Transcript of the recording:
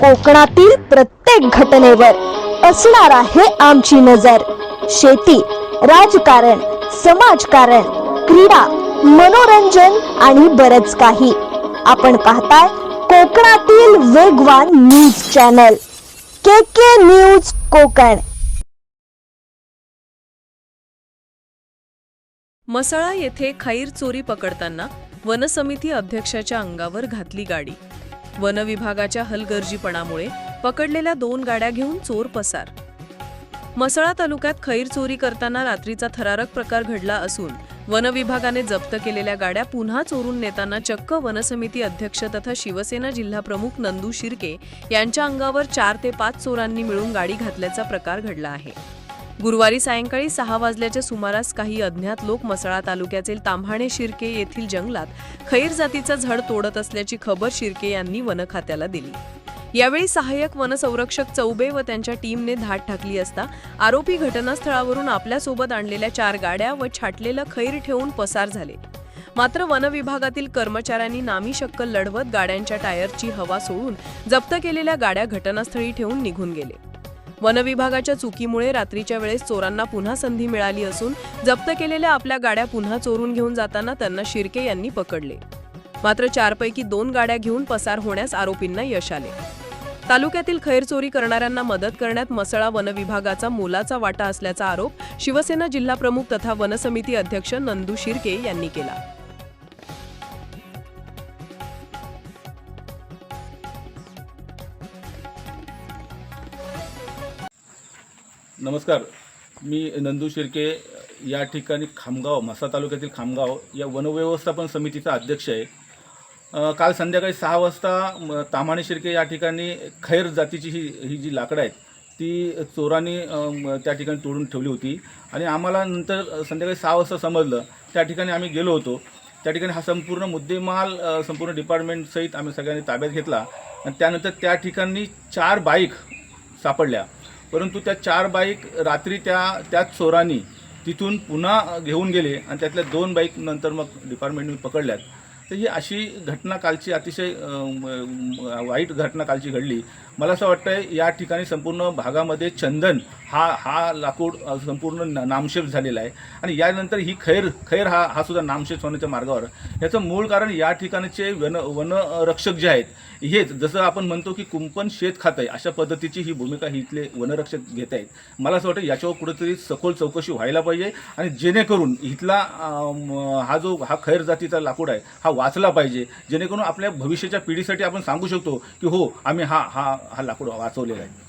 कोकणातील प्रत्येक घटनेवर असणार आहे आमची नजर. शेती राजकारण समाजकारण क्रीडा मनोरंजन आणि बरच काही. आपण पाहताय कोकणातील वेगवान news channel. K K news Konkan. Masla येथे खैर चोरी पकडताना वनसमिती अध्यक्षाच्या अंगावर घातली गाडी. वनविभागाच्या हलगर्जीपणामुळे पकडलेल्या दोन गाड्या घेऊन चोर पसार. मसळा तालुक्यात खैर चोरी करताना रात्रीचा थरारक प्रकार घडला असून वनविभागाने जप्त केलेल्या गाड्या पुन्हा चोरून नेताना चक्क वनसमिती अध्यक्ष तथा शिवसेना जिल्हा प्रमुख नंदू शिर्के यांच्या अंगावर चार ते पाच चोरांनी मिळून गाडी घातल्याचा प्रकार घडला आहे. गुरुवारी सायंकाळी सहा वाजल्याच्या सुमारास काही अज्ञात लोक मसळा तालुक्यातील तांभाणे शिर्के येथील जंगलात खैर जातीचा झड तोडत असल्याची खबर शिर्के यांनी वन खात्याला दिली. यावेळी सहाय्यक वनसंरक्षक चौबे व त्यांच्या टीमने धाड टाकली असता आरोपी घटनास्थळावरून आपल्यासोबत आणलेल्या चार गाड्या व छाटलेलं खैर ठेवून पसार झाले. मात्र वन विभागातील कर्मचाऱ्यांनी नामी शक्कल लढवत गाड्यांच्या टायरची हवा सोडून जप्त केलेल्या गाड्या घटनास्थळी ठेवून निघून गेले. वनविभागाच्या चुकीमुळे रात्रीच्या वेळेस चोरांना पुन्हा संधी मिळाली असून जप्त केलेल्या आपल्या गाड्या पुन्हा चोरून घेऊन जाताना त्यांना शिर्के यांनी पकडले. मात्र चारपैकी दोन गाड्या घेऊन पसार होण्यास आरोपींना यश आले. तालुक्यातील खैरचोरी करणाऱ्यांना मदत करण्यात मसळा वन विभागाचा मोलाचा वाटा असल्याचा आरोप शिवसेना जिल्हाप्रमुख तथा वनसमिती अध्यक्ष नंदू शिर्के यांनी केला. नमस्कार. मी नंदू शिर्के या ठिकाणी खामगाव म्हसा तालुक्यातील खामगाव या वनव्यवस्थापन समितीचा अध्यक्ष आहे. काल संध्याकाळी सहा वाजता तामाणे शिर्के या ठिकाणी खैर जातीची ही ही जी लाकडं आहेत ती चोरांनी त्या ठिकाणी तोडून ठेवली होती. आणि आम्हाला नंतर संध्याकाळी सहा वाजता समजलं त्या ठिकाणी आम्ही गेलो होतो. त्या ठिकाणी हा संपूर्ण मुद्देमाल संपूर्ण डिपार्टमेंटसहित आम्ही सगळ्यांनी ताब्यात घेतला. आणि त्यानंतर त्या ठिकाणी चार बाईक सापडल्या. परंतु त्या चार बाईक रात्री त्या त्याच चोरांनी तिथून पुन्हा घेऊन गेले आणि त्यातल्या दोन बाईक नंतर मग डिपार्टमेंटने पकडल्यात. तर ही अशी घटना कालची अतिशय वाईट घटना कालची घडली. मला असं वाटतं या ठिकाणी संपूर्ण भागामध्ये चंदन हा हा लाकूड संपूर्ण ना- नामशेष झालेला आहे. आणि यानंतर ही खैर खैर हा हा सुद्धा नामशेष होण्याच्या मार्गावर. याचं मूळ कारण या ठिकाणचे वन वनरक्षक जे आहेत हेच जसं आपण म्हणतो की कुंपण शेत खात आहे अशा पद्धतीची ही भूमिका ही इथले वनरक्षक घेत आहेत. मला असं वाटतं याच्यावर कुठेतरी सखोल चौकशी व्हायला पाहिजे आणि जेणेकरून इथला हा जो हा खैर जातीचा लाकूड आहे हा वाचला पाहिजे. जेणेकरून आपल्या भविष्याच्या पिढीसाठी आपण सांगू शकतो की हो आम्ही हा हा हा लाकूड वाचवलेला आहे.